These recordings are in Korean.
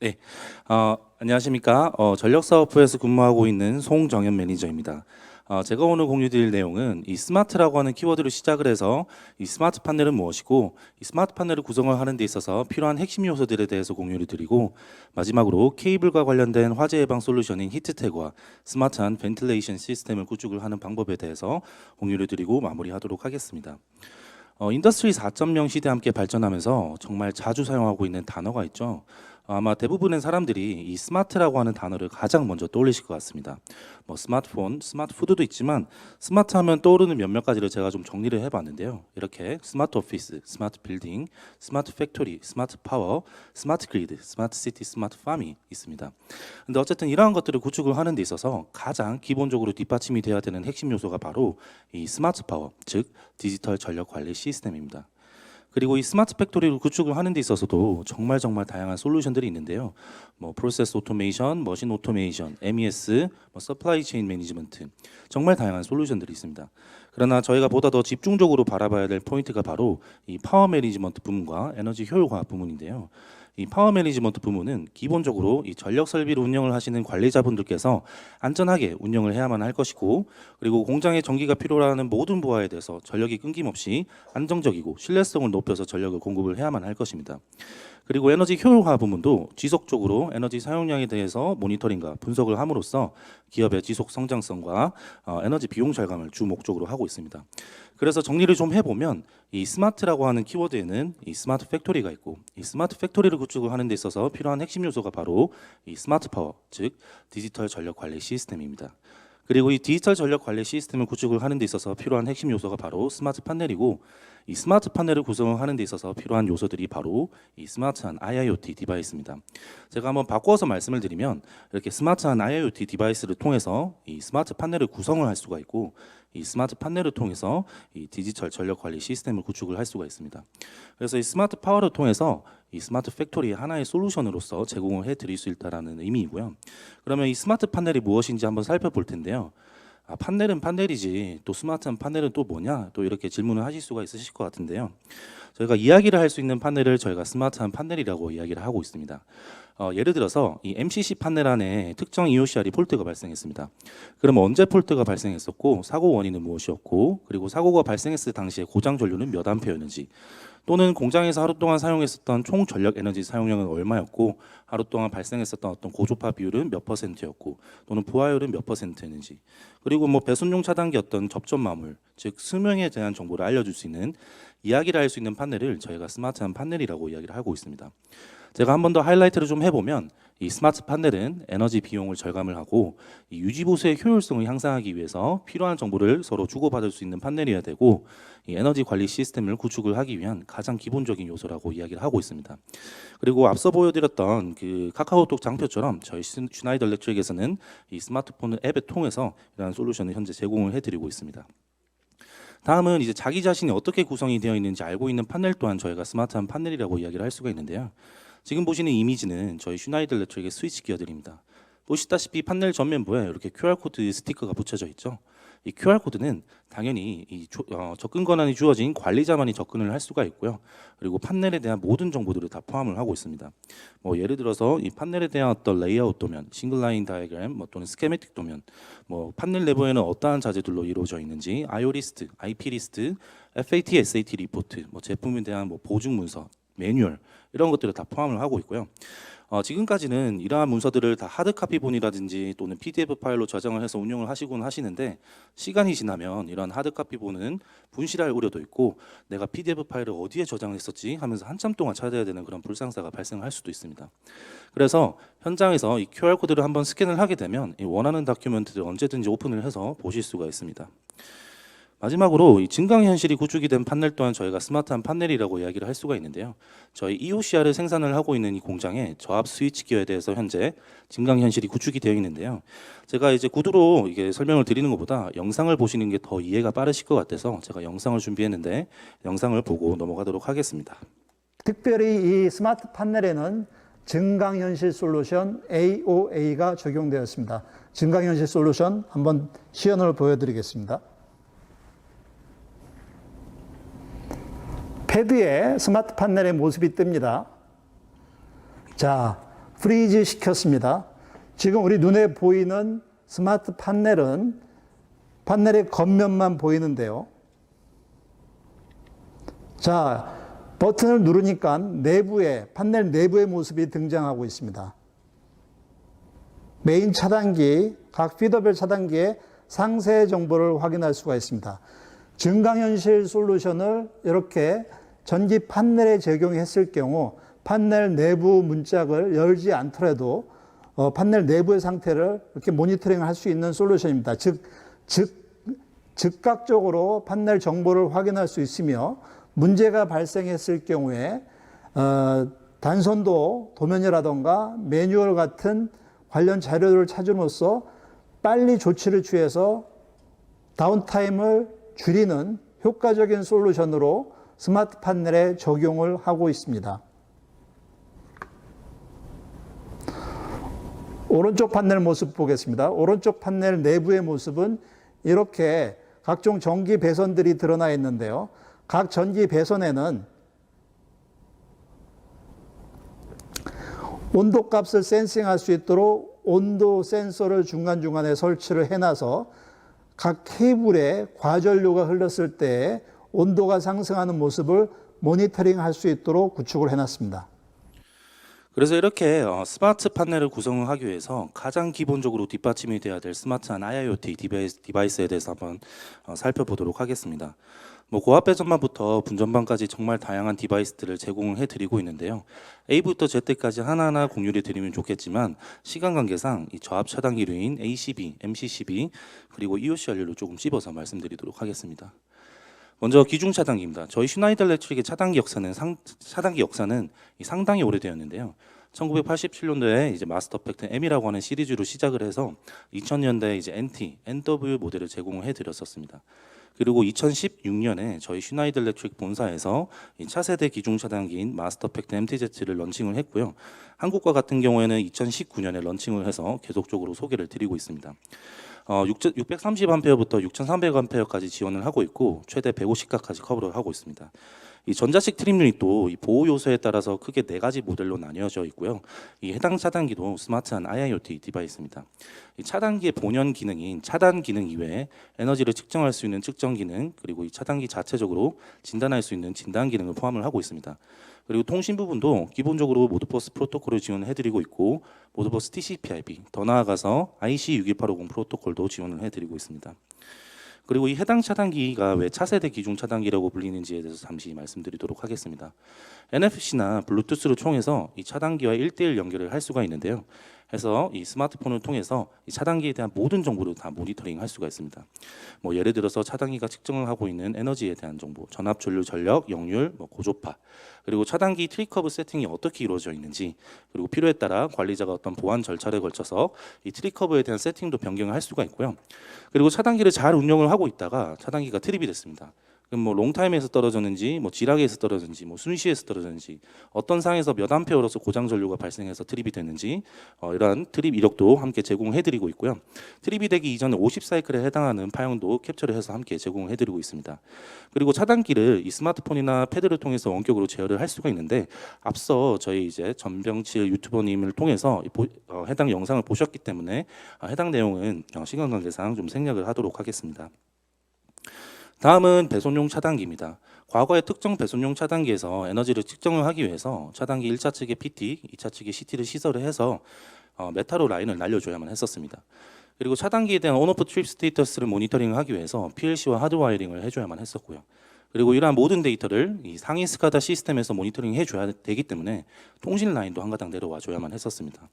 네, 어, 안녕하십니까. 어, 전력사업부에서 근무하고 있는 송정현 매니저입니다. 어, 제가 오늘 공유드릴 내용은 이 스마트라고 하는 키워드로 시작을 해서 이 스마트 판넬은 무엇이고 이 스마트 판넬을 구성을 하는 데 있어서 필요한 핵심 요소들에 대해서 공유를 드리고 마지막으로 케이블과 관련된 화재 예방 솔루션인 히트텍과 스마트한 벤틸레이션 시스템을 구축을 하는 방법에 대해서 공유를 드리고 마무리하도록 하겠습니다. 어, 인더스트리 4.0 시대 함께 발전하면서 정말 자주 사용하고 있는 단어가 있죠. 아마 대부분의 사람들이 이 스마트라고 하는 단어를 가장 먼저 떠올리실 것 같습니다. 뭐 스마트폰, 스마트푸드도 있지만 스마트하면 떠오르는 몇몇 가지를 제가 좀 정리를 해봤는데요. 이렇게 스마트 오피스, 스마트 빌딩, 스마트 팩토리, 스마트 파워, 스마트 그리드, 스마트 시티, 스마트 팜이 있습니다. 근데 어쨌든 이러한 것들을 구축을 하는 데 있어서 가장 기본적으로 뒷받침이 돼야 되는 핵심 요소가 바로 이 스마트 파워, 즉 디지털 전력 관리 시스템입니다. 그리고 이 스마트 팩토리를 구축을 하는 데 있어서도 정말 정말 다양한 솔루션들이 있는데요. 뭐 프로세스 오토메이션, 머신 오토메이션, MES, 뭐 서플라이 체인 매니지먼트 정말 다양한 솔루션들이 있습니다. 그러나 저희가 보다 더 집중적으로 바라봐야 될 포인트가 바로 이 파워 매니지먼트 부문과 에너지 효율화 부문인데요. 이 파워 매니지먼트 부문은 기본적으로 이 전력 설비를 운영을 하시는 관리자분들께서 안전하게 운영을 해야만 할 것이고 그리고 공장에 전기가 필요하는 모든 부하에 대해서 전력이 끊김없이 안정적이고 신뢰성을 높여서 전력을 공급을 해야만 할 것입니다. 그리고 에너지 효율화 부문도 지속적으로 에너지 사용량에 대해서 모니터링과 분석을 함으로써 기업의 지속 성장성과 어, 에너지 비용 절감을 주 목적으로 하고 있습니다. 그래서 정리를 좀 해보면 이 스마트라고 하는 키워드에는 이 스마트 팩토리가 있고 이 스마트 팩토리를 구축을 하는 데 있어서 필요한 핵심 요소가 바로 이 스마트 파워 즉 디지털 전력 관리 시스템입니다. 그리고 이 디지털 전력 관리 시스템을 구축을 하는 데 있어서 필요한 핵심 요소가 바로 스마트 판넬이고 이 스마트 판넬을 구성을 하는 데 있어서 필요한 요소들이 바로 이 스마트한 IIoT 디바이스입니다. 제가 한번 바꿔서 말씀을 드리면 이렇게 스마트한 IIoT 디바이스를 통해서 이 스마트 판넬을 구성을 할 수가 있고 이 스마트 판넬을 통해서 이 디지털 전력 관리 시스템을 구축을 할 수가 있습니다. 그래서 이 스마트 파워를 통해서 이 스마트 팩토리의 하나의 솔루션으로서 제공을 해 드릴 수 있다라는 의미이고요. 그러면 이 스마트 판넬이 무엇인지 한번 살펴볼 텐데요. 아, 판넬은 판넬이지 또 스마트한 판넬은 또 뭐냐 또 이렇게 질문을 하실 수가 있으실 것 같은데요. 저희가 이야기를 할 수 있는 판넬을 저희가 스마트한 판넬이라고 이야기를 하고 있습니다. 어, 예를 들어서 이 MCC 판넬 안에 특정 EOCR이 폴트가 발생했습니다. 그러면 언제 폴트가 발생했었고 사고 원인은 무엇이었고 그리고 사고가 발생했을 당시에 고장 전류는 몇 암페어였는지 또는 공장에서 하루 동안 사용했었던 총 전력 에너지 사용량은 얼마였고 하루 동안 발생했었던 어떤 고조파 비율은 몇 퍼센트였고 또는 부하율은 몇 퍼센트였는지 그리고 뭐 배선용 차단기 어떤 접점 마물 즉 수명에 대한 정보를 알려줄 수 있는 이야기를 할 수 있는 판넬을 저희가 스마트한 판넬이라고 이야기를 하고 있습니다. 제가 한 번 더 하이라이트를 좀 해보면 이 스마트 판넬은 에너지 비용을 절감을 하고 이 유지 보수의 효율성을 향상하기 위해서 필요한 정보를 서로 주고받을 수 있는 판넬이어야 되고 이 에너지 관리 시스템을 구축을 하기 위한 가장 기본적인 요소라고 이야기를 하고 있습니다. 그리고 앞서 보여드렸던 그 카카오톡 장표처럼 저희 슈- 슈나이더 일렉트릭에서는 이 스마트폰 앱을 통해서 이러한 솔루션을 현재 제공을 해드리고 있습니다. 다음은 이제 자기 자신이 어떻게 구성이 되어 있는지 알고 있는 판넬 또한 저희가 스마트한 판넬이라고 이야기를 할 수가 있는데요. 지금 보시는 이미지는 저희 슈나이더 일렉트릭의 스위치 기어들입니다. 보시다시피 판넬 전면부에 이렇게 QR 코드 스티커가 붙여져 있죠. 이 QR 코드는 당연히 이 조- 어, 접근 권한이 주어진 관리자만이 접근을 할 수가 있고요. 그리고 판넬에 대한 모든 정보들을 다 포함을 하고 있습니다. 뭐 예를 들어서 이 판넬에 대한 어떤 레이아웃 도면, 싱글 라인 다이어그램, 뭐 또는 스케매틱 도면, 뭐 판넬 내부에는 어떠한 자재들로 이루어져 있는지, IO 리스트, IP 리스트, FAT, SAT 리포트, 뭐 제품에 대한 뭐 보증 문서, 매뉴얼 이런 것들을 다 포함을 하고 있고요. 어, 지금까지는 이러한 문서들을 다 하드 카피본이라든지 또는 PDF 파일로 저장을 해서 운영을 하시곤 하시는데 시간이 지나면 이런 하드 카피본은 분실할 우려도 있고 내가 PDF 파일을 어디에 저장했었지 하면서 한참 동안 찾아야 되는 그런 불상사가 발생할 수도 있습니다. 그래서 현장에서 이 QR 코드를 한번 스캔을 하게 되면 이 원하는 다큐멘트를 언제든지 오픈을 해서 보실 수가 있습니다. 마지막으로 이 증강 현실이 구축이 된 판넬 또한 저희가 스마트한 판넬이라고 이야기를 할 수가 있는데요. 저희 EOCR을 생산을 하고 있는 이 공장의 저압 스위치 기어에 대해서 현재 증강 현실이 구축이 되어 있는데요. 제가 이제 구두로 이게 설명을 드리는 것보다 영상을 보시는 게 더 이해가 빠르실 것 같아서 제가 영상을 준비했는데 영상을 보고 넘어가도록 하겠습니다. 특별히 이 스마트 판넬에는 증강현실 솔루션 AOA가 적용되었습니다. 증강현실 솔루션 한번 시연을 보여드리겠습니다. 헤드에 스마트 판넬의 모습이 뜹니다. 자, 프리즈 시켰습니다. 지금 우리 눈에 보이는 스마트 판넬은 판넬의 겉면만 보이는데요. 자, 버튼을 누르니까 내부에, 판넬 내부의 모습이 등장하고 있습니다. 메인 차단기, 각 피더벨 차단기의 상세 정보를 확인할 수가 있습니다. 증강현실 솔루션을 이렇게 전기 판넬에 적용했을 경우 판넬 내부 문짝을 열지 않더라도 어, 판넬 내부의 상태를 이렇게 모니터링 할 수 있는 솔루션입니다. 즉, 즉, 즉각적으로 판넬 정보를 확인할 수 있으며 문제가 발생했을 경우에 어, 단선도 도면이라던가 매뉴얼 같은 관련 자료를 찾음으로써 빨리 조치를 취해서 다운타임을 줄이는 효과적인 솔루션으로 스마트 판넬에 적용을 하고 있습니다. 오른쪽 판넬 모습 보겠습니다. 오른쪽 판넬 내부의 모습은 이렇게 각종 전기 배선들이 드러나 있는데요. 각 전기 배선에는 온도 값을 센싱할 수 있도록 온도 센서를 중간중간에 설치를 해놔서 각 케이블에 과전류가 흘렀을 때 온도가 상승하는 모습을 모니터링 할 수 있도록 구축을 해놨습니다. 그래서 이렇게 어, 스마트 판넬을 구성을 하기 위해서 가장 기본적으로 뒷받침이 돼야 될 스마트한 IoT 디바이스, 디바이스에 대해서 한번 어, 살펴보도록 하겠습니다. 뭐 고압 배전반부터 분전반까지 정말 다양한 디바이스들을 제공을 해드리고 있는데요. A부터 Z까지 하나하나 공유를 드리면 좋겠지만 시간 관계상 이 저압 차단 기류인 ACB, MCCB 그리고 EOC 연료를 조금 찝어서 말씀드리도록 하겠습니다. 먼저 기중 차단기입니다. 저희 슈나이더 일렉트릭의 차단기 역사는 상, 차단기 역사는 이 상당히 오래되었는데요. 1987년도에 이제 마스터 팩트 M이라고 하는 시리즈로 시작을 해서 2000년대에 이제 NT, NW 모델을 제공을 해드렸었습니다. 그리고 2016년에 저희 슈나이더 일렉트릭 본사에서 이 차세대 기중 차단기인 마스터 팩트 MTZ를 런칭을 했고요. 한국과 같은 경우에는 2019년에 런칭을 해서 계속적으로 소개를 드리고 있습니다. 어, 630A부터 6300A까지 지원을 하고 있고 최대 150가까지 커버를 하고 있습니다. 이 전자식 트림 유닛도 이 보호 요소에 따라서 크게 네 가지 모델로 나뉘어져 있고요. 이 해당 차단기도 스마트한 IIoT 디바이스입니다. 이 차단기의 본연 기능인 차단 기능 이외에 에너지를 측정할 수 있는 측정 기능 그리고 이 차단기 자체적으로 진단할 수 있는 진단 기능을 포함을 하고 있습니다. 그리고 통신 부분도 기본적으로 모드버스 프로토콜을 지원해드리고 있고 모드버스 TCP/IP 더 나아가서 IC61850 프로토콜도 지원을 해드리고 있습니다. 그리고 이 해당 차단기가 왜 차세대 기중 차단기라고 불리는지에 대해서 잠시 말씀드리도록 하겠습니다. NFC나 블루투스를 통해서 이 차단기와 1대1 연결을 할 수가 있는데요. 해서 이 스마트폰을 통해서 이 차단기에 대한 모든 정보를 다 모니터링 할 수가 있습니다. 뭐 예를 들어서 차단기가 측정을 하고 있는 에너지에 대한 정보, 전압, 전류, 전력, 역률, 뭐 고조파, 그리고 차단기 트리커브 세팅이 어떻게 이루어져 있는지, 그리고 필요에 따라 관리자가 어떤 보안 절차를 걸쳐서 이 트리커브에 대한 세팅도 변경을 할 수가 있고요. 그리고 차단기를 잘 운영을 하고 있다가 차단기가 트립이 됐습니다. 그럼 뭐 롱타임에서 떨어졌는지, 뭐 지락에서 떨어졌는지, 뭐 순시에서 떨어졌는지, 어떤 상에서 몇 암페어로서 고장 전류가 발생해서 트립이 됐는지 어, 이러한 트립 이력도 함께 제공해 드리고 있고요. 트립이 되기 이전에 50사이클에 해당하는 파형도 캡처를 해서 함께 제공해 드리고 있습니다. 그리고 차단기를 이 스마트폰이나 패드를 통해서 원격으로 제어를 할 수가 있는데 앞서 저희 이제 전병칠 유튜버님을 통해서 어, 해당 영상을 보셨기 때문에 어, 해당 내용은 어, 시간 관계상 좀 생략을 하도록 하겠습니다. 다음은 배선용 차단기입니다. 과거의 특정 배선용 차단기에서 에너지를 측정을 하기 위해서 차단기 1차 측에 PT, 2차 측에 CT를 시설을 해서 어, 메타로 라인을 날려줘야만 했었습니다. 그리고 차단기에 대한 온오프 트립 스테이터스를 모니터링하기 위해서 PLC와 하드와이링을 해줘야만 했었고요. 그리고 이러한 모든 데이터를 이 상위 스카다 시스템에서 모니터링 해줘야 되기 때문에 통신 라인도 한 가닥 내려와 줘야만 했었습니다.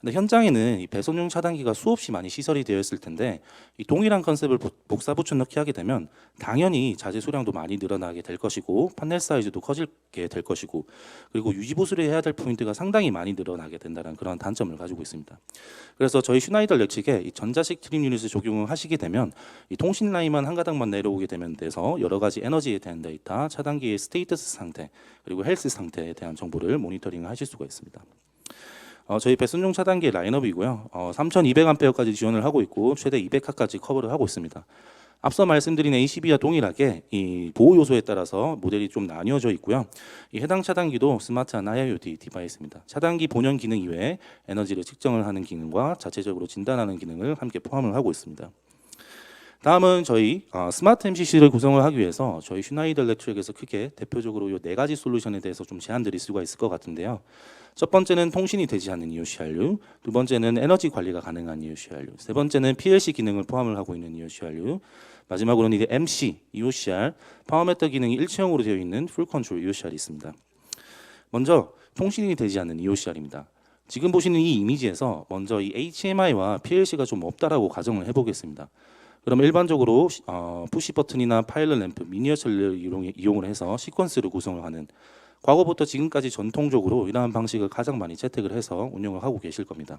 근데 현장에는 이 배선용 차단기가 수없이 많이 시설이 되어 있을 텐데 이 동일한 컨셉을 보- 복사 붙여넣기 하게 되면 당연히 자재 수량도 많이 늘어나게 될 것이고 판넬 사이즈도 커지게 될 것이고 그리고 유지 보수를 해야 될 포인트가 상당히 많이 늘어나게 된다는 그런 단점을 가지고 있습니다. 그래서 저희 슈나이더 렉측에 이 전자식 트림 유닛을 적용을 하시게 되면 이 통신 라인만 한 가닥만 내려오게 되면 돼서 여러 가지 에너지 에 대한 데이터, 차단기의 스테이터스 상태 그리고 헬스 상태에 대한 정보를 모니터링 하실 수가 있습니다. 어, 저희 배선용 차단기 라인업이고요. 어, 3,200A까지 지원을 하고 있고 최대 200화까지 커버를 하고 있습니다. 앞서 말씀드린 ACB와 동일하게 이 보호 요소에 따라서 모델이 좀 나뉘어져 있고요. 이 해당 차단기도 스마트한 IoT 디바이스입니다. 차단기 본연 기능 이외에 에너지를 측정을 하는 기능과 자체적으로 진단하는 기능을 함께 포함을 하고 있습니다. 다음은 저희 어, 스마트 MCC를 구성을 하기 위해서 저희 슈나이더 일렉트릭에서 크게 대표적으로 이 네 가지 솔루션에 대해서 좀 제안 드릴 수가 있을 것 같은데요. 첫 번째는 통신이 되지 않는 EOCRU, 두 번째는 에너지 관리가 가능한 EOCRU, 세 번째는 PLC 기능을 포함을 하고 있는 EOCRU, 마지막으로는 이제 MC, EOCR, 파워메터 기능이 일체형으로 되어 있는 풀 컨트롤 EOCR이 있습니다. 먼저 통신이 되지 않는 EOCR입니다. 지금 보시는 이 이미지에서 먼저 이 HMI와 PLC가 좀 없다라고 가정을 해보겠습니다. 그럼 일반적으로 어, 푸시 버튼이나 파일럿 램프, 미니어처를 이용, 이용을 해서 시퀀스를 구성을 하는 과거부터 지금까지 전통적으로 이러한 방식을 가장 많이 채택을 해서 운영을 하고 계실 겁니다.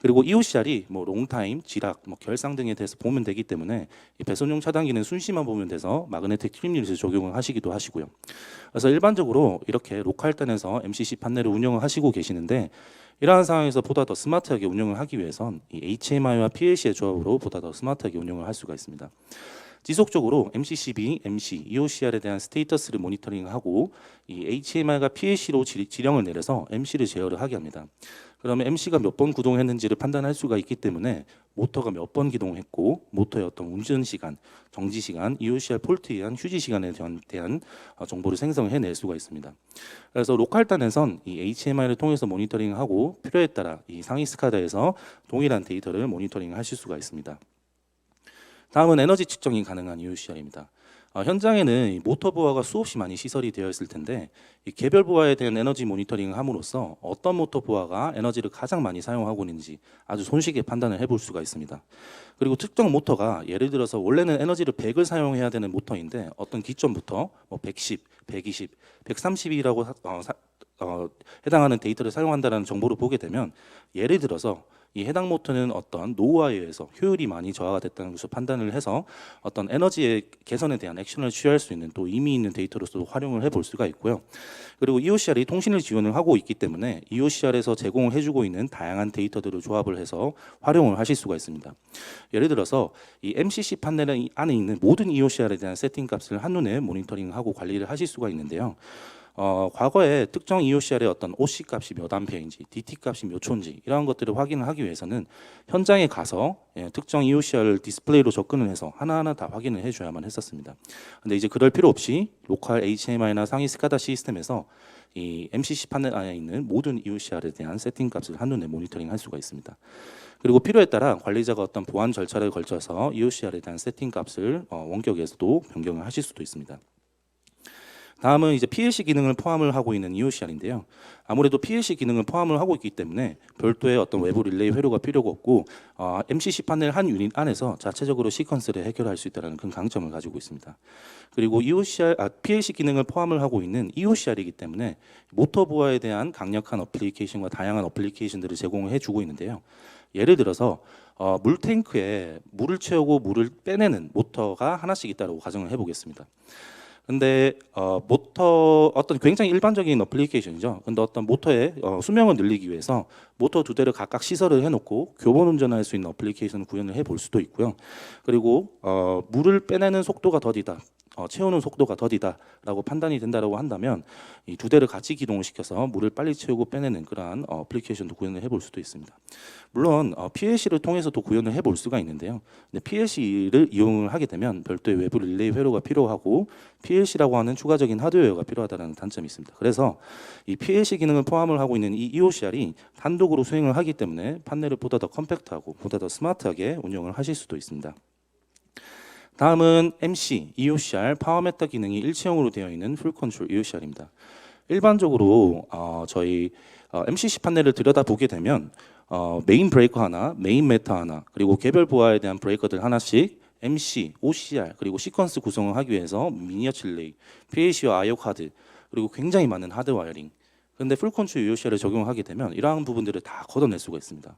그리고 EOCR이 뭐 롱타임, 지락, 뭐 결상 등에 대해서 보면 되기 때문에 이 배선용 차단기는 순시만 보면 돼서 마그네틱 트림리를 적용을 하시기도 하시고요. 그래서 일반적으로 이렇게 로컬단에서 MCC 판넬을 운영을 하시고 계시는데 이러한 상황에서 보다 더 스마트하게 운영을 하기 위해선 이 HMI와 PLC의 조합으로 보다 더 스마트하게 운영을 할 수가 있습니다. 지속적으로 MCCB, MC, EOCR에 대한 스테이터스를 모니터링하고 이 HMI가 PLC로 지령을 내려서 MC를 제어를 하게 합니다. 그러면 MC가 몇 번 구동했는지를 판단할 수가 있기 때문에 모터가 몇 번 기동했고 모터의 어떤 운전 시간, 정지 시간, EOCR 폴트에 의한 휴지 시간에 대한, 대한 어, 정보를 생성해낼 수가 있습니다. 그래서 로컬단에선 이 HMI를 통해서 모니터링하고 필요에 따라 이 상위 스카다에서 동일한 데이터를 모니터링하실 수가 있습니다. 다음은 에너지 측정이 가능한 EOCR입니다. 어, 현장에는 이 모터 보아가 수없이 많이 시설이 되어 있을 텐데 이 개별 보아에 대한 에너지 모니터링을 함으로써 어떤 모터 보아가 에너지를 가장 많이 사용하고 있는지 아주 손쉽게 판단을 해볼 수가 있습니다. 그리고 특정 모터가 예를 들어서 원래는 에너지를 100을 사용해야 되는 모터인데 어떤 기점부터 뭐 110, 120, 130이라고 어, 사- 어, 해당하는 데이터를 사용한다는 정보를 보게 되면 예를 들어서 이 해당 모터는 어떤 노후화에 의해서 효율이 많이 저하가 됐다는 것을 판단을 해서 어떤 에너지의 개선에 대한 액션을 취할 수 있는 또 의미 있는 데이터로서 활용을 해볼 수가 있고요. 그리고 EOCR이 통신을 지원을 하고 있기 때문에 EOCR에서 제공을 해주고 있는 다양한 데이터들을 조합을 해서 활용을 하실 수가 있습니다. 예를 들어서 이 MCC 판넬 안에 있는 모든 EOCR에 대한 세팅 값을 한눈에 모니터링하고 관리를 하실 수가 있는데요. 어, 과거에 특정 EOCR의 어떤 OC 값이 몇 암페어인지, DT 값이 몇 초인지 이러한 것들을 확인을 하기 위해서는 현장에 가서 예, 특정 EOCR 디스플레이로 접근을 해서 하나하나 다 확인을 해줘야만 했었습니다. 근데 이제 그럴 필요 없이 로컬 HMI나 상위 스카다 시스템에서 이 MCC 판넬 안에 있는 모든 EOCR에 대한 세팅 값을 한눈에 모니터링 할 수가 있습니다. 그리고 필요에 따라 관리자가 어떤 보안 절차를 걸쳐서 EOCR에 대한 세팅 값을 어, 원격에서도 변경을 하실 수도 있습니다. 다음은 이제 PLC 기능을 포함을 하고 있는 EOCR인데요. 아무래도 PLC 기능을 포함을 하고 있기 때문에 별도의 어떤 외부 릴레이 회로가 필요가 없고 어, MCC 판넬 한 유닛 안에서 자체적으로 시퀀스를 해결할 수 있다는 큰 강점을 가지고 있습니다. 그리고 EOCR, 아, PLC 기능을 포함을 하고 있는 EOCR이기 때문에 모터 보아에 대한 강력한 어플리케이션과 다양한 어플리케이션들을 제공을 해주고 있는데요. 예를 들어서 어, 물 탱크에 물을 채우고 물을 빼내는 모터가 하나씩 있다고 가정을 해보겠습니다. 근데 어, 모터 어떤 굉장히 일반적인 어플리케이션이죠. 근데 어떤 모터의 어, 수명을 늘리기 위해서 모터 두 대를 각각 시설을 해놓고 교본 운전할 수 있는 어플리케이션을 구현을 해볼 수도 있고요. 그리고 어, 물을 빼내는 속도가 더디다. 어, 채우는 속도가 더디다라고 판단이 된다라고 한다면 이 두 대를 같이 기동을 시켜서 물을 빨리 채우고 빼내는 그러한 어, 어플리케이션도 구현을 해볼 수도 있습니다. 물론 어, PLC를 통해서도 구현을 해볼 수가 있는데요. 근데 PLC를 이용을 하게 되면 별도의 외부 릴레이 회로가 필요하고 PLC라고 하는 추가적인 하드웨어가 필요하다는 단점이 있습니다. 그래서 이 PLC 기능을 포함을 하고 있는 이 EOCR이 단독으로 수행을 하기 때문에 판넬을 보다 더 컴팩트하고 보다 더 스마트하게 운영을 하실 수도 있습니다. 다음은 MC, EOCR, 파워메터 기능이 일체형으로 되어 있는 풀 컨트롤 EOCR입니다. 일반적으로 어, 저희 어, MCC 판넬을 들여다보게 되면 어, 메인 브레이커 하나, 메인 메터 하나, 그리고 개별 보아에 대한 브레이커들 하나씩 MC, OCR 그리고 시퀀스 구성을 하기 위해서 미니어처 릴레이, PAC와 IO 카드 그리고 굉장히 많은 하드 와이어링. 근데 풀 컨트롤 EOCR을 적용하게 되면 이러한 부분들을 다 걷어낼 수가 있습니다.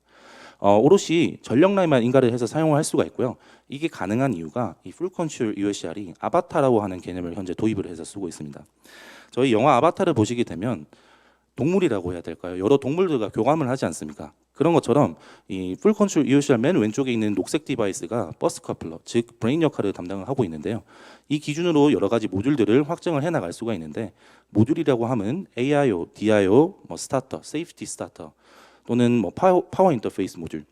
어, 오롯이 전력 라인만 인가를 해서 사용을 할 수가 있고요. 이게 가능한 이유가 이 풀 컨트롤 USR이 아바타라고 하는 개념을 현재 도입을 해서 쓰고 있습니다. 저희 영화 아바타를 보시게 되면 동물이라고 해야 될까요? 여러 동물들과 교감을 하지 않습니까? 그런 것처럼 이 풀 컨트롤 EOCR 맨 왼쪽에 있는 녹색 디바이스가 버스 커플러, 즉 브레인 역할을 담당을 하고 있는데요. 이 기준으로 여러 가지 모듈들을 확정을 해 나갈 수가 있는데 모듈이라고 하면 AIO, DIO, 뭐 스타터, 세이프티 스타터 또는 뭐 파워, 파워 인터페이스 모듈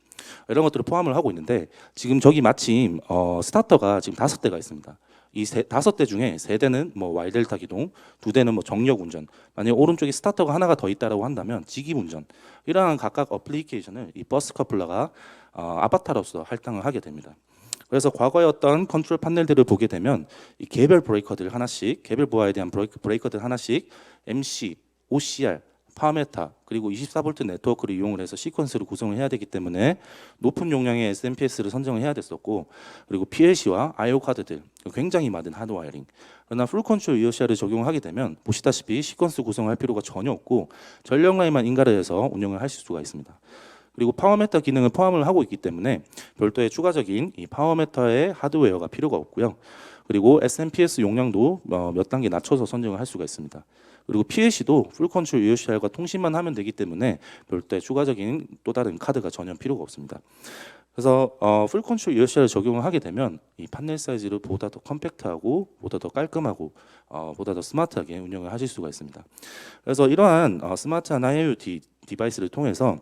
이런 것들을 포함을 하고 있는데 지금 저기 마침 어, 스타터가 지금 다섯 대가 있습니다. 이 세, 다섯 대 중에 세 대는 뭐 Y 델타 기동, 두 대는 뭐 정력 운전. 만약 오른쪽에 스타터가 하나가 더 있다라고 한다면 직입 운전. 이러한 각각 어플리케이션을 이 버스 커플러가 어, 아바타로서 할당을 하게 됩니다. 그래서 과거의 어떤 컨트롤 판넬들을 보게 되면 이 개별 브레이커들 하나씩, 개별 부하에 대한 브레이커들 하나씩 MC, OCR, 파메타 그리고 24V 네트워크를 이용을 해서 시퀀스를 구성을 해야 되기 때문에 높은 용량의 SMPS를 선정을 해야 됐었고 그리고 PLC와 I/O 카드들 굉장히 많은 하드 와이어링 그러나 풀 컨트롤 EOCR을 적용하게 되면 보시다시피 시퀀스 구성을 할 필요가 전혀 없고 전력 라인만 인가를 해서 운영을 하실 수가 있습니다. 그리고 파워메터 기능을 포함을 하고 있기 때문에 별도의 추가적인 이 파워메터의 하드웨어가 필요가 없고요. 그리고 SMPS 용량도 어, 몇 단계 낮춰서 선정을 할 수가 있습니다. 그리고 PLC도 풀 컨트롤 EOCR과 통신만 하면 되기 때문에 별도의 추가적인 또 다른 카드가 전혀 필요가 없습니다. 그래서 어, 풀 컨트롤 EOCR을 적용을 하게 되면 이 판넬 사이즈를 보다 더 컴팩트하고 보다 더 깔끔하고 어, 보다 더 스마트하게 운영을 하실 수가 있습니다. 그래서 이러한 어, 스마트한 IoT 디바이스를 통해서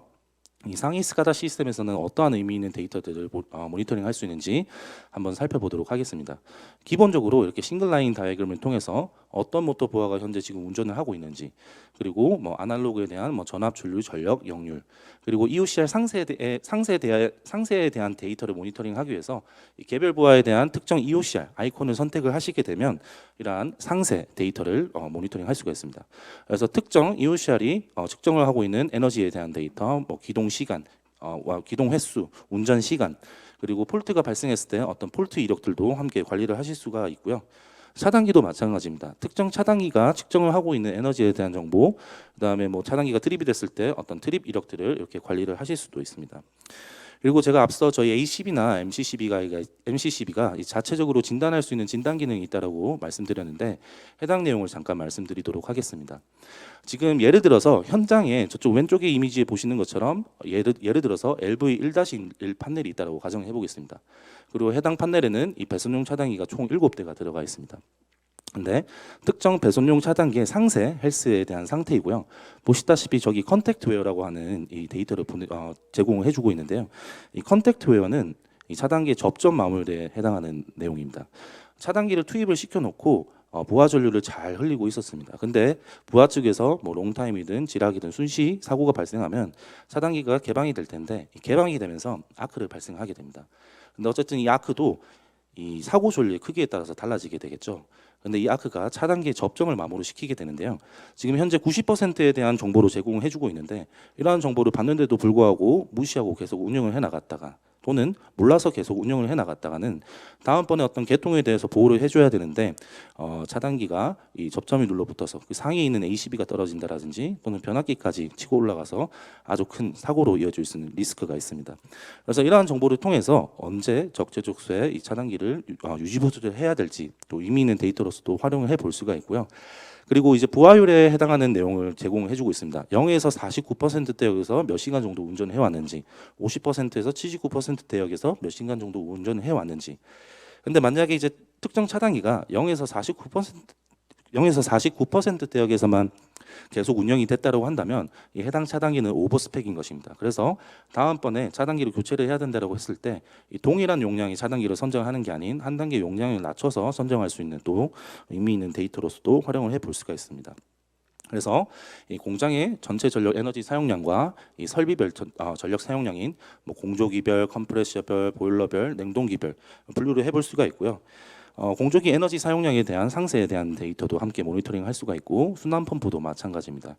이 상위 스카다 시스템에서는 어떠한 의미 있는 데이터들을 모, 어, 모니터링 할 수 있는지 한번 살펴보도록 하겠습니다. 기본적으로 이렇게 싱글 라인 다이어그램을 통해서 어떤 모터 보아가 현재 지금 운전을 하고 있는지 그리고 뭐 아날로그에 대한 뭐 전압, 전류, 전력, 역률 그리고 EOCR 상세에 대해 상세에 대한 상세에 대한 데이터를 모니터링하기 위해서 이 개별 부하에 대한 특정 EOCR 아이콘을 선택을 하시게 되면 이러한 상세 데이터를 어, 모니터링 할 수가 있습니다. 그래서 특정 EOCR이 어, 측정을 하고 있는 에너지에 대한 데이터, 뭐 기동 시간, 어, 와, 기동 횟수, 운전 시간 그리고 폴트가 발생했을 때 어떤 폴트 이력들도 함께 관리를 하실 수가 있고요. 차단기도 마찬가지입니다. 특정 차단기가 측정을 하고 있는 에너지에 대한 정보, 그다음에 뭐 차단기가 트립이 됐을 때 어떤 트립 이력들을 이렇게 관리를 하실 수도 있습니다. 그리고 제가 앞서 저희 ACB나 MCCB가 MCCB가 자체적으로 진단할 수 있는 진단 기능이 있다라고 말씀드렸는데 해당 내용을 잠깐 말씀드리도록 하겠습니다. 지금 예를 들어서 현장에 저쪽 왼쪽에 이미지에 보시는 것처럼 예를, 예를 들어서 LV1-1 판넬이 있다라고 가정해 보겠습니다. 그리고 해당 판넬에는 이 배선용 차단기가 총 7대가 들어가 있습니다. 근데 특정 배선용 차단기의 상세 헬스에 대한 상태이고요. 보시다시피 저기 컨택트웨어라고 하는 이 데이터를 보내, 어, 제공을 해주고 있는데요. 이 컨택트웨어는 이 차단기의 접점 마모에 해당하는 내용입니다. 차단기를 투입을 시켜놓고 어, 부하 전류를 잘 흘리고 있었습니다. 근데 부하 측에서 뭐 롱타임이든 지락이든 순시 사고가 발생하면 차단기가 개방이 될 텐데 이 개방이 되면서 아크를 발생하게 됩니다. 근데 어쨌든 이 아크도 이 사고 전류의 크기에 따라서 달라지게 되겠죠. 근데 이 아크가 차단기의 접점을 마모로 시키게 되는데요. 지금 현재 90%에 대한 정보를 제공을 해주고 있는데 이러한 정보를 받는데도 불구하고 무시하고 계속 운영을 해 나갔다가 또는 몰라서 계속 운영을 해 나갔다가는 다음번에 어떤 개통에 대해서 보호를 해줘야 되는데 어, 차단기가 이 접점이 눌러붙어서 그 상위에 있는 ACB가 떨어진다라든지 또는 변압기까지 치고 올라가서 아주 큰 사고로 이어질 수 있는 리스크가 있습니다. 그래서 이러한 정보를 통해서 언제 적재적소에 이 차단기를 유- 어, 유지 보수를 해야 될지 또 의미 있는 데이터로서도 활용을 해 볼 수가 있고요. 그리고 이제 부하율에 해당하는 내용을 제공해주고 있습니다. 0에서 49% 대역에서 몇 시간 정도 운전해 왔는지, 50%에서 79% 대역에서 몇 시간 정도 운전해 왔는지. 근데 만약에 이제 특정 차단기가 0에서 49% 0에서 49% 대역에서만 계속 운영이 됐다고 한다면 이 해당 차단기는 오버스펙인 것입니다. 그래서 다음번에 차단기를 교체를 해야 된다고 했을 때이 동일한 용량의 차단기를 선정하는 게 아닌 한 단계 용량을 낮춰서 선정할 수 있는 또 의미 있는 데이터로서도 활용을 해 볼 수가 있습니다. 그래서 이 공장의 전체 전력 에너지 사용량과 이 설비별 전, 어, 전력 사용량인 뭐 공조기별, 컴프레셔별, 보일러별, 냉동기별 분류를 해볼 수가 있고요. 어, 공조기 에너지 사용량에 대한 상세에 대한 데이터도 함께 모니터링 할 수가 있고 순환 펌프도 마찬가지입니다.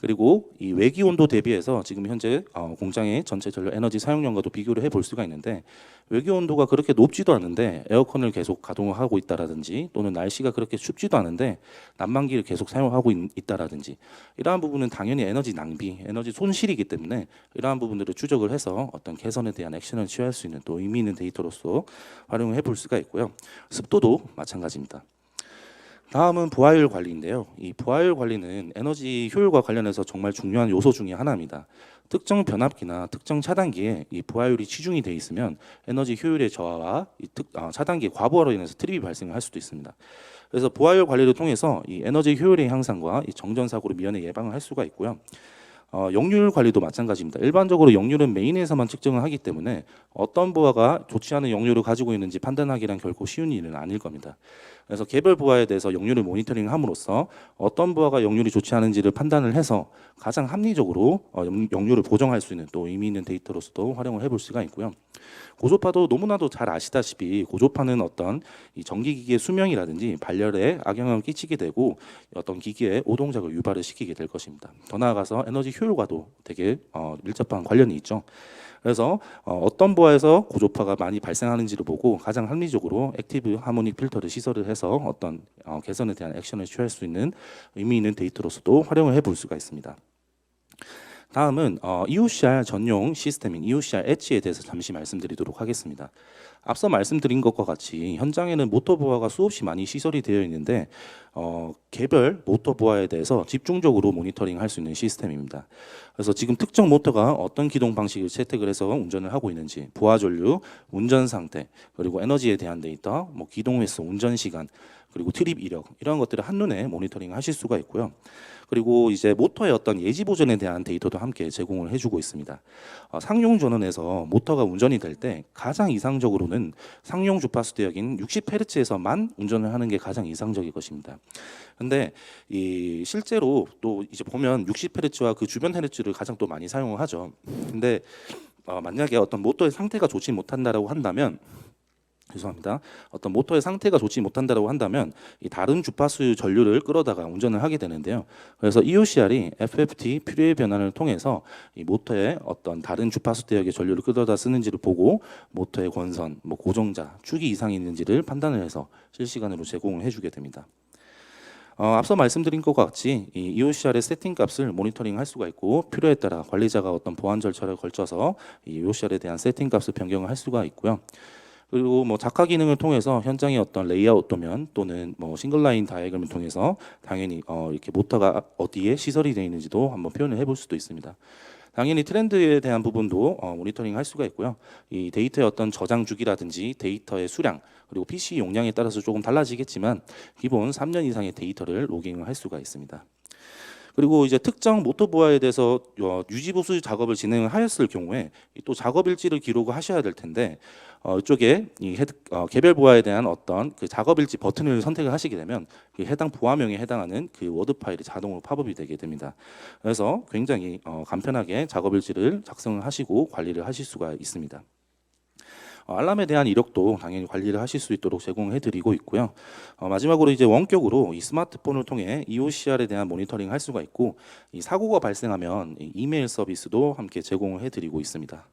그리고 이 외기 온도 대비해서 지금 현재 어, 공장의 전체 전력 에너지 사용량과도 비교를 해볼 수가 있는데 외기 온도가 그렇게 높지도 않은데 에어컨을 계속 가동을 하고 있다라든지 또는 날씨가 그렇게 춥지도 않은데 난방기를 계속 사용하고 있, 있다라든지 이러한 부분은 당연히 에너지 낭비, 에너지 손실이기 때문에 이러한 부분들을 추적을 해서 어떤 개선에 대한 액션을 취할 수 있는 또 의미 있는 데이터로서 활용을 해볼 수가 있고요. 습도도 마찬가지입니다. 다음은 부하율 관리인데요. 이 부하율 관리는 에너지 효율과 관련해서 정말 중요한 요소 중의 하나입니다. 특정 변압기나 특정 차단기에 이 부하율이 치중이 돼 있으면 에너지 효율의 저하와 이 특, 아, 차단기 과부하로 인해서 트립이 발생할 수도 있습니다. 그래서 부하율 관리를 통해서 이 에너지 효율의 향상과 이 정전 사고로 미연에 예방을 할 수가 있고요. 어, 역률 관리도 마찬가지입니다. 일반적으로 역률은 메인에서만 측정을 하기 때문에 어떤 부하가 좋지 않은 역률을 가지고 있는지 판단하기란 결코 쉬운 일은 아닐 겁니다. 그래서 개별 부하에 대해서 역률을 모니터링함으로써 어떤 부하가 역률이 좋지 않은지를 판단을 해서 가장 합리적으로 어, 역- 역률을 보정할 수 있는 또 의미 있는 데이터로서도 활용을 해볼 수가 있고요. 고조파도 너무나도 잘 아시다시피 고조파는 어떤 이 전기기기의 수명이라든지 발열에 악영향을 끼치게 되고 어떤 기기의 오동작을 유발을 시키게 될 것입니다. 더 나아가서 에너지 효율과도 되게 어, 밀접한 관련이 있죠. 그래서 어, 어떤 부하에서 고조파가 많이 발생하는지를 보고 가장 합리적으로 액티브 하모닉 필터를 시설을 해서 어떤 어, 개선에 대한 액션을 취할 수 있는 의미 있는 데이터로서도 활용을 해볼 수가 있습니다. 다음은 어, EOCR 전용 시스템인 EOCR 엣지에 대해서 잠시 말씀드리도록 하겠습니다. 앞서 말씀드린 것과 같이 현장에는 모터 부하가 수없이 많이 시설이 되어 있는데 어, 개별 모터 부하에 대해서 집중적으로 모니터링할 수 있는 시스템입니다. 그래서 지금 특정 모터가 어떤 기동 방식을 채택을 해서 운전을 하고 있는지, 부하 전류, 운전 상태, 그리고 에너지에 대한 데이터, 뭐 기동 횟수, 운전 시간, 그리고 트립 이력 이런 것들을 한눈에 모니터링 하실 수가 있고요. 그리고 이제 모터의 어떤 예지 보전에 대한 데이터도 함께 제공을 해주고 있습니다. 어, 상용 전원에서 모터가 운전이 될 때 가장 이상적으로는 상용 주파수 대역인 60Hz에서만 운전을 하는 게 가장 이상적일 것입니다. 근데 이 실제로 또 이제 보면 60Hz와 그 주변 헤르츠를 가장 또 많이 사용을 하죠. 근데 어, 만약에 어떤 모터의 상태가 좋지 못한다라고 한다면 죄송합니다. 어떤 모터의 상태가 좋지 못한다라고 한다면 이 다른 주파수 전류를 끌어다가 운전을 하게 되는데요. 그래서 EOCR이 FFT 필요의 변환을 통해서 이 모터의 어떤 다른 주파수 대역의 전류를 끌어다 쓰는지를 보고 모터의 권선, 뭐 고정자, 축이 이상이 있는지를 판단을 해서 실시간으로 제공을 해주게 됩니다. 어, 앞서 말씀드린 것과 같이 이 EOCR의 세팅 값을 모니터링 할 수가 있고 필요에 따라 관리자가 어떤 보안 절차를 걸쳐서 이 EOCR에 대한 세팅 값을 변경을 할 수가 있고요. 그리고 뭐 작화 기능을 통해서 현장의 어떤 레이아웃 도면 또는 뭐 싱글 라인 다이어그램을 통해서 당연히 어 이렇게 모터가 어디에 시설이 되어 있는지도 한번 표현을 해볼 수도 있습니다. 당연히 트렌드에 대한 부분도 어, 모니터링 할 수가 있고요. 이 데이터의 어떤 저장 주기라든지 데이터의 수량 그리고 PC 용량에 따라서 조금 달라지겠지만 기본 3년 이상의 데이터를 로깅을 할 수가 있습니다. 그리고 이제 특정 모터 부하에 대해서 어, 유지 보수 작업을 진행을 하였을 경우에 이또 작업 일지를 기록을 하셔야 될 텐데 어, 이쪽에 이 헤드, 어, 개별 부하에 대한 어떤 그 작업 일지 버튼을 선택을 하시게 되면 그 해당 부하명에 해당하는 그 워드 파일이 자동으로 팝업이 되게 됩니다. 그래서 굉장히 어, 간편하게 작업 일지를 작성을 하시고 관리를 하실 수가 있습니다. 어, 알람에 대한 이력도 당연히 관리를 하실 수 있도록 제공해드리고 있고요. 어, 마지막으로 이제 원격으로 이 스마트폰을 통해 EOCR에 대한 모니터링 할 수가 있고 이 사고가 발생하면 이메일 서비스도 함께 제공해 드리고 있습니다.